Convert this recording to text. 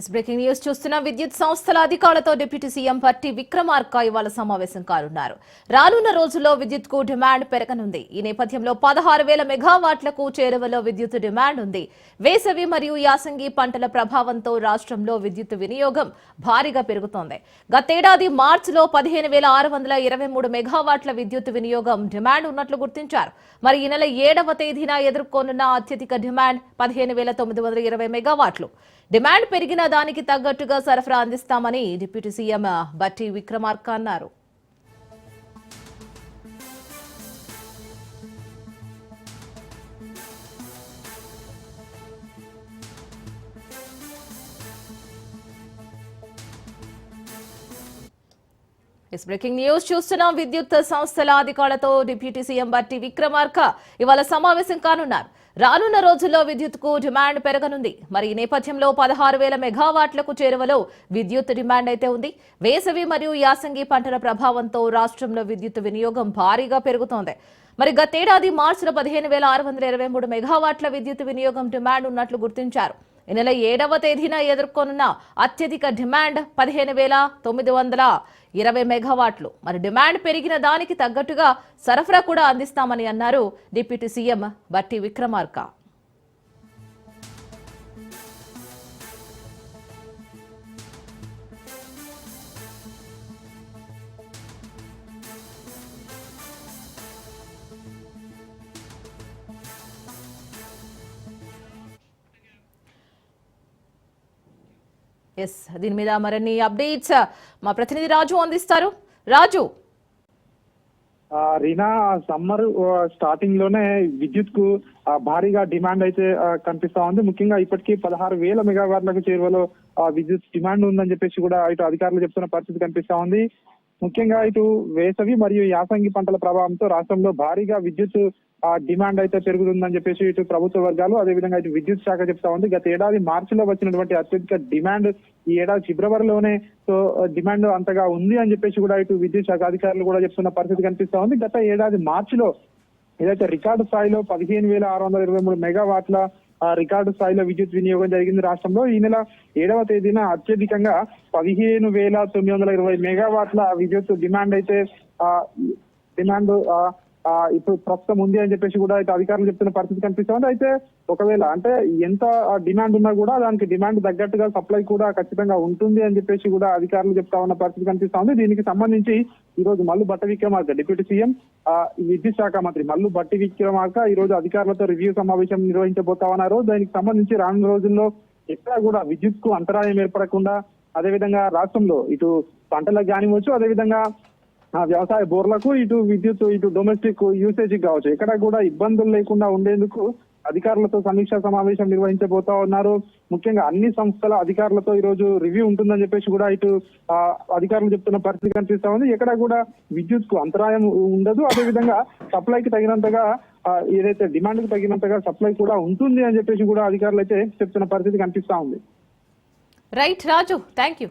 Yes breaking news చూస్తున్న విద్యుత్ సంస్థల అధికారులతో డిప్యూటీ సీఎం పట్టి విక్రమార్క ఇవాళ సమావేశం కానున్నారు. రానున్న రోజుల్లో విద్యుత్కు డిమాండ్ పెరగనుంది. ఈ నేపథ్యంలో పదహారు వేల మెగావాట్లకు చేరువలో విద్యుత్ డిమాండ్ ఉంది. వేసవి మరియు యాసంగి పంటల ప్రభావంతో రాష్ట్రంలో విద్యుత్ వినియోగం భారీగా పెరుగుతోంది. గతేడాది మార్చిలో పదిహేను వేల ఆరు వందల ఇరవై మూడు మెగావాట్ల విద్యుత్ వినియోగం డిమాండ్ ఉన్నట్లు గుర్తించారు. మరి ఈ నెల ఏడవ తేదీన ఎదుర్కొనున్న అత్యధిక డిమాండ్ పదిహేను వేల తొమ్మిది వందల ఇరవై మెగావాట్లు. డిమాండ్ పెరిగిన దానికి తగ్గట్టుగా సరఫరా అందిస్తామని డిప్యూటీ సీఎం బట్టి విక్రమార్క అన్నారు. ఎస్ బ్రేకింగ్ న్యూస్ చూస్తున్నాం విద్యుత్ సంస్థల అధికారులతో డిప్యూటీ సీఎం బట్టి విక్రమార్క. ఇవాళ సమావేశం కానున్నారు. రానున్న రోజుల్లో విద్యుత్కు డిమాండ్ పెరగనుంది. మరి ఈ నేపథ్యంలో పదహారు వేల మెగావాట్లకు చేరువలో విద్యుత్ డిమాండ్ అయితే ఉంది. వేసవి మరియు యాసంగి పంటల ప్రభావంతో రాష్ట్రంలో విద్యుత్ వినియోగం భారీగా పెరుగుతోంది. మరి గతేడాది మార్చిలో పదిహేను వేల ఆరు వందల ఇరవై మూడు మెగావాట్ల విద్యుత్ వినియోగం డిమాండ్ ఉన్నట్లు గుర్తించారు. ఈ నెల ఏడవ తేదీన ఎదుర్కొనున్న అత్యధిక డిమాండ్ పదిహేను వేల తొమ్మిది వందల ఇరవై మెగావాట్లు. మరి డిమాండ్ పెరిగిన దానికి తగ్గట్టుగా సరఫరా కూడా అందిస్తామని అన్నారు డిప్యూటీ సీఎం బట్టి విక్రమార్క. ఎస్ దీని మీద మరిన్ని అప్డేట్స్ uh, మా ప్రతినిధి రాజు అందిస్తారు. రాజు. రీనా సమ్మర్ స్టార్టింగ్లోనే విద్యుత్కు భారీగా డిమాండ్ అయితే కనిపిస్తా ఉంది. ముఖ్యంగా ఇప్పటికీ పదహారు వేల మెగావాట్లకు చేరువలో విద్యుత్ డిమాండ్ ఉందని చెప్పేసి కూడా ఇటు అధికారులు చెప్తున్న పరిస్థితి కనిపిస్తా ఉంది. ముఖ్యంగా ఇటు వేసవి మరియు యాసంగి పంటల ప్రభావంతో రాష్ట్రంలో భారీగా విద్యుత్ డిమాండ్ అయితే పెరుగుతుందని చెప్పేసి ఇటు ప్రభుత్వ వర్గాలు అదేవిధంగా ఇటు విద్యుత్ శాఖ చెప్తా ఉంది. గత ఏడాది మార్చిలో వచ్చినటువంటి అత్యధిక డిమాండ్ ఈ ఏడాది ఫిబ్రవరిలోనే సో డిమాండ్ అంతగా ఉంది అని చెప్పేసి కూడా ఇటు విద్యుత్ శాఖ అధికారులు కూడా చెప్తున్న పరిస్థితి కనిపిస్తా ఉంది. గత ఏడాది మార్చిలో ఏదైతే రికార్డు స్థాయిలో పదిహేను వేల ఆరు వందల ఇరవై మూడు మెగావాట్ల రికార్డు స్థాయిలో విద్యుత్ వినియోగం జరిగింది రాష్ట్రంలో. ఈ నెల ఏడవ తేదీన అత్యధికంగా పదిహేను వేల తొమ్మిది వందల ఇరవై మెగావాట్ల విద్యుత్ డిమాండ్ అయితే డిమాండ్ ఆ, ఇప్పుడు ప్రస్తుతం ఉంది అని చెప్పేసి కూడా అయితే అధికారులు చెప్తున్న పరిస్థితి కనిపిస్తుంది. అయితే ఒకవేళ అంటే ఎంత డిమాండ్ ఉన్నా కూడా దానికి డిమాండ్ తగ్గట్టుగా సప్లై కూడా ఖచ్చితంగా ఉంటుంది అని చెప్పేసి కూడా అధికారులు చెప్తా ఉన్న పరిస్థితి కనిపిస్తుంది. దీనికి సంబంధించి ఈ రోజు మల్లు బట్ట విక్రమార్క డిప్యూటీ సీఎం విద్యుత్ శాఖ మంత్రి మల్లు బట్టి విక్రమార్క ఈ రోజు అధికారులతో రివ్యూ సమావేశం నిర్వహించబోతా ఉన్నారు. దానికి సంబంధించి రానున్న రోజుల్లో ఎక్కడా కూడా విద్యుత్కు అంతరాయం ఏర్పడకుండా అదేవిధంగా రాష్ట్రంలో ఇటు పంటలకు కానివచ్చు అదేవిధంగా వ్యవసాయ బోర్లకు ఇటు విద్యుత్ ఇటు డొమెస్టిక్ యూసేజ్ కావచ్చు. ఎక్కడ కూడా ఇబ్బందులు లేకుండా ఉండేందుకు అధికారులతో సమీక్షా సమావేశం నిర్వహించబోతా ఉన్నారు. ముఖ్యంగా అన్ని సంస్థల అధికారులతో ఈ రోజు రివ్యూ ఉంటుందని చెప్పేసి కూడా ఇటు అధికారులు చెప్తున్న పరిస్థితి కనిపిస్తా ఉంది. ఎక్కడ కూడా విద్యుత్కు అంతరాయం ఉండదు. అదేవిధంగా సప్లైకి తగినంతగా ఏదైతే డిమాండ్కు తగినంతగా సప్లై కూడా ఉంటుంది అని చెప్పేసి కూడా అధికారులు అయితే చెప్తున్న పరిస్థితి కనిపిస్తా ఉంది. Right Raju thank you